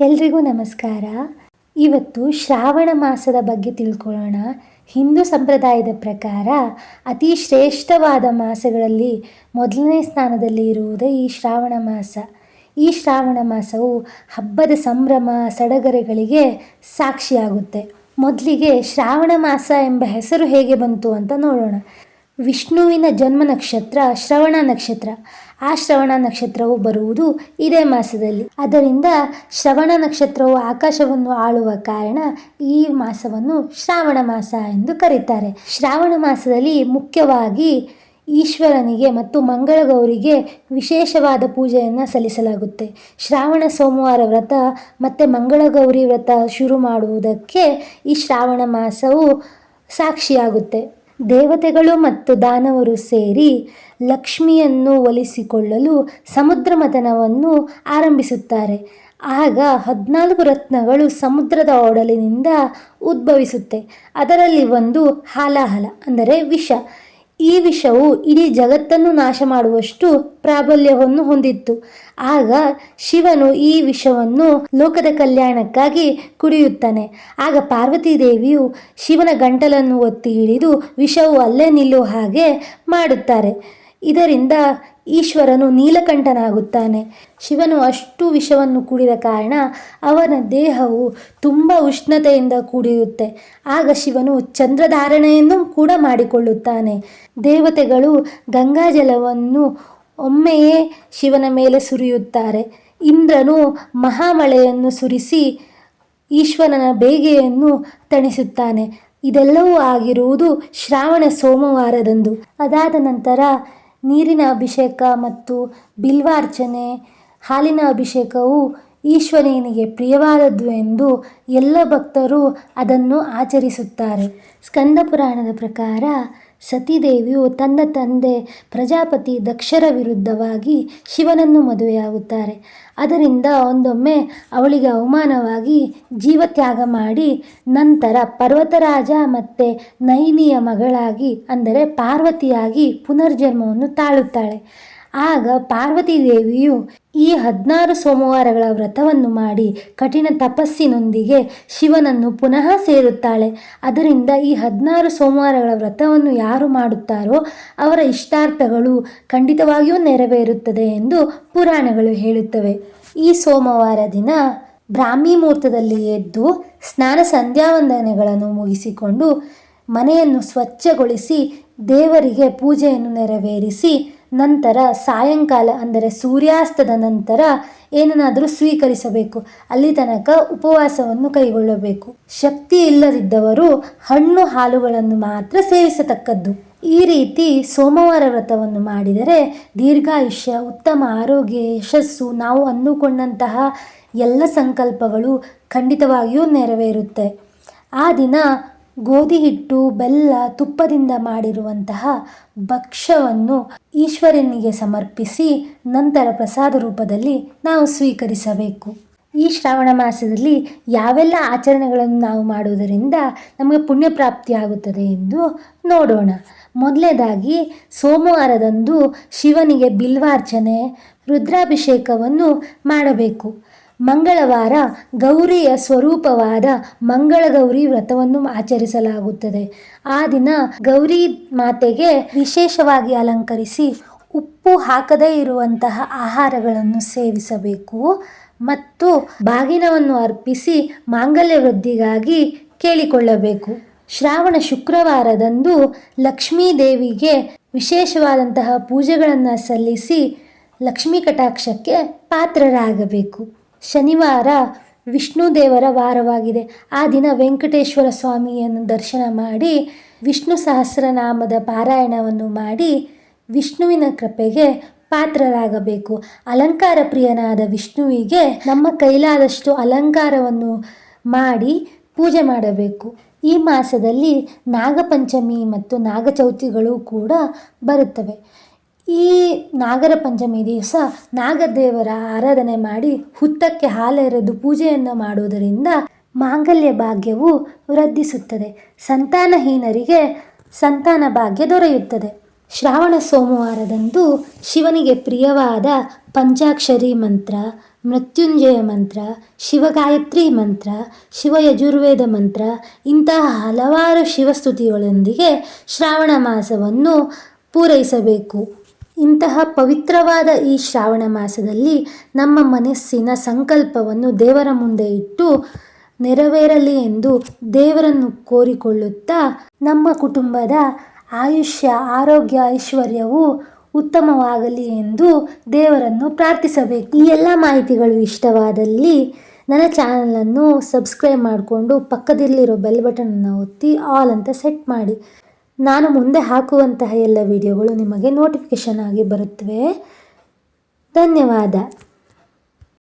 ಎಲ್ರಿಗೂ ನಮಸ್ಕಾರ. ಇವತ್ತು ಶ್ರಾವಣ ಮಾಸದ ಬಗ್ಗೆ ತಿಳ್ಕೊಳ್ಳೋಣ. ಹಿಂದೂ ಸಂಪ್ರದಾಯದ ಪ್ರಕಾರ ಅತಿ ಶ್ರೇಷ್ಠವಾದ ಮಾಸಗಳಲ್ಲಿ ಮೊದಲನೇ ಸ್ಥಾನದಲ್ಲಿ ಇರುವುದೇ ಈ ಶ್ರಾವಣ ಮಾಸ. ಈ ಶ್ರಾವಣ ಮಾಸವು ಹಬ್ಬದ ಸಂಭ್ರಮ, ಸಡಗರಗಳಿಗೆ ಸಾಕ್ಷಿಯಾಗುತ್ತೆ. ಮೊದಲಿಗೆ ಶ್ರಾವಣ ಮಾಸ ಎಂಬ ಹೆಸರು ಹೇಗೆ ಬಂತು ಅಂತ ನೋಡೋಣ. ವಿಷ್ಣುವಿನ ಜನ್ಮ ನಕ್ಷತ್ರ, ಶ್ರವಣ ನಕ್ಷತ್ರ. ಆ ಶ್ರವಣ ನಕ್ಷತ್ರವು ಬರುವುದು ಇದೇ ಮಾಸದಲ್ಲಿ. ಅದರಿಂದ ಶ್ರವಣ ನಕ್ಷತ್ರವು ಆಕಾಶವನ್ನು ಆಳುವ ಕಾರಣ ಈ ಮಾಸವನ್ನು ಶ್ರಾವಣ ಮಾಸ ಎಂದು ಕರೀತಾರೆ. ಶ್ರಾವಣ ಮಾಸದಲ್ಲಿ ಮುಖ್ಯವಾಗಿ ಈಶ್ವರನಿಗೆ ಮತ್ತು ಮಂಗಳಗೌರಿಗೆ ವಿಶೇಷವಾದ ಪೂಜೆಯನ್ನು ಸಲ್ಲಿಸಲಾಗುತ್ತೆ. ಶ್ರಾವಣ ಸೋಮವಾರ ವ್ರತ ಮತ್ತು ಮಂಗಳಗೌರಿ ವ್ರತ ಶುರು ಮಾಡುವುದಕ್ಕೆ ಈ ಶ್ರಾವಣ ಮಾಸವು ಸಾಕ್ಷಿಯಾಗುತ್ತೆ. ದೇವತೆಗಳು ಮತ್ತು ದಾನವರು ಸೇರಿ ಲಕ್ಷ್ಮಿಯನ್ನು ಒಲಿಸಿಕೊಳ್ಳಲು ಸಮುದ್ರ ಮತನವನ್ನು ಆರಂಭಿಸುತ್ತಾರೆ. ಆಗ ಹದಿನಾಲ್ಕು ರತ್ನಗಳು ಸಮುದ್ರದ ಒಡಲಿನಿಂದ ಉದ್ಭವಿಸುತ್ತೆ. ಅದರಲ್ಲಿ ಒಂದು ಹಾಲಾಹಲ, ಅಂದರೆ ವಿಷ. ಈ ವಿಷವು ಇಡೀ ಜಗತ್ತನ್ನು ನಾಶ ಮಾಡುವಷ್ಟು ಪ್ರಾಬಲ್ಯವನ್ನು ಹೊಂದಿತ್ತು. ಆಗ ಶಿವನು ಈ ವಿಷವನ್ನು ಲೋಕದ ಕಲ್ಯಾಣಕ್ಕಾಗಿ ಕುಡಿಯುತ್ತಾನೆ. ಆಗ ಪಾರ್ವತಿ ದೇವಿಯು ಶಿವನ ಗಂಟಲನ್ನು ಒತ್ತಿ ಹಿಡಿದು ವಿಷವು ಅಲ್ಲೇ ನಿಲ್ಲುವ ಹಾಗೆ ಮಾಡುತ್ತಾರೆ. ಇದರಿಂದ ಈಶ್ವರನು ನೀಲಕಂಠನಾಗುತ್ತಾನೆ. ಶಿವನು ಅಷ್ಟು ವಿಷವನ್ನು ಕುಡಿದ ಕಾರಣ ಅವನ ದೇಹವು ತುಂಬ ಉಷ್ಣತೆಯಿಂದ ಕೂಡಿರುತ್ತೆ. ಆಗ ಶಿವನು ಚಂದ್ರಧಾರಣೆಯನ್ನು ಕೂಡ ಮಾಡಿಕೊಳ್ಳುತ್ತಾನೆ. ದೇವತೆಗಳು ಗಂಗಾಜಲವನ್ನು ಒಮ್ಮೆಯೇ ಶಿವನ ಮೇಲೆ ಸುರಿಯುತ್ತಾರೆ. ಇಂದ್ರನು ಮಹಾಮಳೆಯನ್ನು ಸುರಿಸಿ ಈಶ್ವರನ ಬೇಗೆಯನ್ನು ತಣಿಸುತ್ತಾನೆ. ಇದೆಲ್ಲವೂ ಆಗಿರುವುದು ಶ್ರಾವಣ ಸೋಮವಾರದಂದು. ಅದಾದ ನಂತರ ನೀರಿನ ಅಭಿಷೇಕ ಮತ್ತು ಬಿಲ್ವಾರ್ಚನೆ, ಹಾಲಿನ ಅಭಿಷೇಕವು ಈಶ್ವರನಿಗೆ ಪ್ರಿಯವಾದದ್ದು ಎಂದು ಎಲ್ಲ ಭಕ್ತರು ಅದನ್ನು ಆಚರಿಸುತ್ತಾರೆ. ಸ್ಕಂದ ಪುರಾಣದ ಪ್ರಕಾರ ಸತೀದೇವಿಯು ತನ್ನ ತಂದೆ ಪ್ರಜಾಪತಿ ದಕ್ಷರ ವಿರುದ್ಧವಾಗಿ ಶಿವನನ್ನು ಮದುವೆಯಾಗುತ್ತಾರೆ. ಅದರಿಂದ ಒಂದೊಮ್ಮೆ ಅವಳಿಗೆ ಅವಮಾನವಾಗಿ ಜೀವತ್ಯಾಗ ಮಾಡಿ ನಂತರ ಪರ್ವತರಾಜ ಮತ್ತು ನೈನಿಯ ಮಗಳಾಗಿ, ಅಂದರೆ ಪಾರ್ವತಿಯಾಗಿ ಪುನರ್ಜನ್ಮವನ್ನು ತಾಳುತ್ತಾಳೆ. ಆಗ ಪಾರ್ವತಿ ದೇವಿಯು ಈ ಹದಿನಾರು ಸೋಮವಾರಗಳ ವ್ರತವನ್ನು ಮಾಡಿ ಕಠಿಣ ತಪಸ್ಸಿನೊಂದಿಗೆ ಶಿವನನ್ನು ಪುನಃ ಸೇರುತ್ತಾಳೆ. ಅದರಿಂದ ಈ ಹದಿನಾರು ಸೋಮವಾರಗಳ ವ್ರತವನ್ನು ಯಾರು ಮಾಡುತ್ತಾರೋ ಅವರ ಇಷ್ಟಾರ್ಥಗಳು ಖಂಡಿತವಾಗಿಯೂ ನೆರವೇರುತ್ತದೆ ಎಂದು ಪುರಾಣಗಳು ಹೇಳುತ್ತವೆ. ಈ ಸೋಮವಾರ ದಿನ ಬ್ರಾಹ್ಮಿ ಮುಹೂರ್ತದಲ್ಲಿ ಎದ್ದು ಸ್ನಾನ ಸಂಧ್ಯಾವಂದನೆಗಳನ್ನು ಮುಗಿಸಿಕೊಂಡು ಮನೆಯನ್ನು ಸ್ವಚ್ಛಗೊಳಿಸಿ ದೇವರಿಗೆ ಪೂಜೆಯನ್ನು ನೆರವೇರಿಸಿ ನಂತರ ಸಾಯಂಕಾಲ, ಅಂದರೆ ಸೂರ್ಯಾಸ್ತದ ನಂತರ ಏನನ್ನಾದರೂ ಸ್ವೀಕರಿಸಬೇಕು. ಅಲ್ಲಿ ತನಕ ಉಪವಾಸವನ್ನು ಕೈಗೊಳ್ಳಬೇಕು. ಶಕ್ತಿ ಇಲ್ಲದಿದ್ದವರು ಹಣ್ಣು ಹಾಲುಗಳನ್ನು ಮಾತ್ರ ಸೇವಿಸತಕ್ಕದ್ದು. ಈ ರೀತಿ ಸೋಮವಾರ ವ್ರತವನ್ನು ಮಾಡಿದರೆ ದೀರ್ಘಾಯುಷ್ಯ, ಉತ್ತಮ ಆರೋಗ್ಯ, ಯಶಸ್ಸು, ನಾವು ಅಂದುಕೊಂಡಂತಹ ಎಲ್ಲ ಸಂಕಲ್ಪಗಳು ಖಂಡಿತವಾಗಿಯೂ ನೆರವೇರುತ್ತೆ. ಆ ದಿನ ಗೋಧಿ ಹಿಟ್ಟು ಬೆಲ್ಲ, ತುಪ್ಪದಿಂದ ಮಾಡಿರುವಂತಹ ಭಕ್ಷ್ಯವನ್ನು ಈಶ್ವರನಿಗೆ ಸಮರ್ಪಿಸಿ ನಂತರ ಪ್ರಸಾದ ರೂಪದಲ್ಲಿ ನಾವು ಸ್ವೀಕರಿಸಬೇಕು. ಈ ಶ್ರಾವಣ ಮಾಸದಲ್ಲಿ ಯಾವೆಲ್ಲ ಆಚರಣೆಗಳನ್ನು ನಾವು ಮಾಡುವುದರಿಂದ ನಮಗೆ ಪುಣ್ಯ ಪ್ರಾಪ್ತಿಯಾಗುತ್ತದೆ ಎಂದು ನೋಡೋಣ. ಮೊದಲನೇದಾಗಿ ಸೋಮವಾರದಂದು ಶಿವನಿಗೆ ಬಿಲ್ವಾರ್ಚನೆ, ರುದ್ರಾಭಿಷೇಕವನ್ನು ಮಾಡಬೇಕು. ಮಂಗಳವಾರ ಗೌರಿಯ ಸ್ವರೂಪವಾದ ಮಂಗಳಗೌರಿ ವ್ರತವನ್ನು ಆಚರಿಸಲಾಗುತ್ತದೆ. ಆ ದಿನ ಗೌರಿ ಮಾತೆಗೆ ವಿಶೇಷವಾಗಿ ಅಲಂಕರಿಸಿ ಉಪ್ಪು ಹಾಕದೇ ಇರುವಂತಹ ಆಹಾರಗಳನ್ನು ಸೇವಿಸಬೇಕು ಮತ್ತು ಬಾಗಿನವನ್ನು ಅರ್ಪಿಸಿ ಮಾಂಗಲ್ಯ ವೃದ್ಧಿಗಾಗಿ ಕೇಳಿಕೊಳ್ಳಬೇಕು. ಶ್ರಾವಣ ಶುಕ್ರವಾರದಂದು ಲಕ್ಷ್ಮೀ ದೇವಿಗೆ ವಿಶೇಷವಾದಂತಹ ಪೂಜೆಗಳನ್ನು ಸಲ್ಲಿಸಿ ಲಕ್ಷ್ಮೀ ಕಟಾಕ್ಷಕ್ಕೆ ಪಾತ್ರರಾಗಬೇಕು. ಶನಿವಾರ ವಿಷ್ಣು ದೇವರ ವಾರವಾಗಿದೆ. ಆ ದಿನ ವೆಂಕಟೇಶ್ವರ ಸ್ವಾಮಿಯನ್ನು ದರ್ಶನ ಮಾಡಿ ವಿಷ್ಣು ಸಹಸ್ರನಾಮದ ಪಾರಾಯಣವನ್ನು ಮಾಡಿ ವಿಷ್ಣುವಿನ ಕೃಪೆಗೆ ಪಾತ್ರರಾಗಬೇಕು. ಅಲಂಕಾರ ಪ್ರಿಯನಾದ ವಿಷ್ಣುವಿಗೆ ನಮ್ಮ ಕೈಲಾದಷ್ಟು ಅಲಂಕಾರವನ್ನು ಮಾಡಿ ಪೂಜೆ ಮಾಡಬೇಕು. ಈ ಮಾಸದಲ್ಲಿ ನಾಗಪಂಚಮಿ ಮತ್ತು ನಾಗಚೌತಿಗಳು ಕೂಡ ಬರುತ್ತವೆ. ಈ ನಾಗರ ಪಂಚಮಿ ದಿವಸ ನಾಗದೇವರ ಆರಾಧನೆ ಮಾಡಿ ಹುತ್ತಕ್ಕೆ ಹಾಲೆರೆದು ಪೂಜೆಯನ್ನು ಮಾಡುವುದರಿಂದ ಮಾಂಗಲ್ಯ ಭಾಗ್ಯವು ವೃದ್ಧಿಸುತ್ತದೆ. ಸಂತಾನಹೀನರಿಗೆ ಸಂತಾನ ಭಾಗ್ಯ ದೊರೆಯುತ್ತದೆ. ಶ್ರಾವಣ ಸೋಮವಾರದಂದು ಶಿವನಿಗೆ ಪ್ರಿಯವಾದ ಪಂಚಾಕ್ಷರಿ ಮಂತ್ರ, ಮೃತ್ಯುಂಜಯ ಮಂತ್ರ, ಶಿವಗಾಯತ್ರಿ ಮಂತ್ರ ಶಿವಯಜುರ್ವೇದ ಮಂತ್ರ ಇಂತಹ ಹಲವಾರು ಶಿವಸ್ತುತಿಗಳೊಂದಿಗೆ ಶ್ರಾವಣ ಮಾಸವನ್ನು ಪೂರೈಸಬೇಕು. ಇಂತಹ ಪವಿತ್ರವಾದ ಈ ಶ್ರಾವಣ ಮಾಸದಲ್ಲಿ ನಮ್ಮ ಮನಸ್ಸಿನ ಸಂಕಲ್ಪವನ್ನು ದೇವರ ಮುಂದೆ ಇಟ್ಟು ನೆರವೇರಲಿ ಎಂದು ದೇವರನ್ನು ಕೋರಿಕೊಳ್ಳುತ್ತಾ ನಮ್ಮ ಕುಟುಂಬದ ಆಯುಷ್ಯ, ಆರೋಗ್ಯ, ಐಶ್ವರ್ಯವು ಉತ್ತಮವಾಗಲಿ ಎಂದು ದೇವರನ್ನು ಪ್ರಾರ್ಥಿಸಬೇಕು. ಈ ಎಲ್ಲ ಮಾಹಿತಿಗಳು ಇಷ್ಟವಾದಲ್ಲಿ ನನ್ನ ಚಾನಲನ್ನು ಸಬ್ಸ್ಕ್ರೈಬ್ ಮಾಡಿಕೊಂಡು ಪಕ್ಕದಲ್ಲಿರೋ ಬೆಲ್ ಬಟನನ್ನು ಒತ್ತಿ ಆಲ್ ಅಂತ ಸೆಟ್ ಮಾಡಿ. ನಾನು ಮುಂದೆ ಹಾಕುವಂತಹ ಎಲ್ಲ ವಿಡಿಯೋಗಳು ನಿಮಗೆ ನೋಟಿಫಿಕೇಷನ್ ಆಗಿ ಬರುತ್ತವೆ. ಧನ್ಯವಾದ.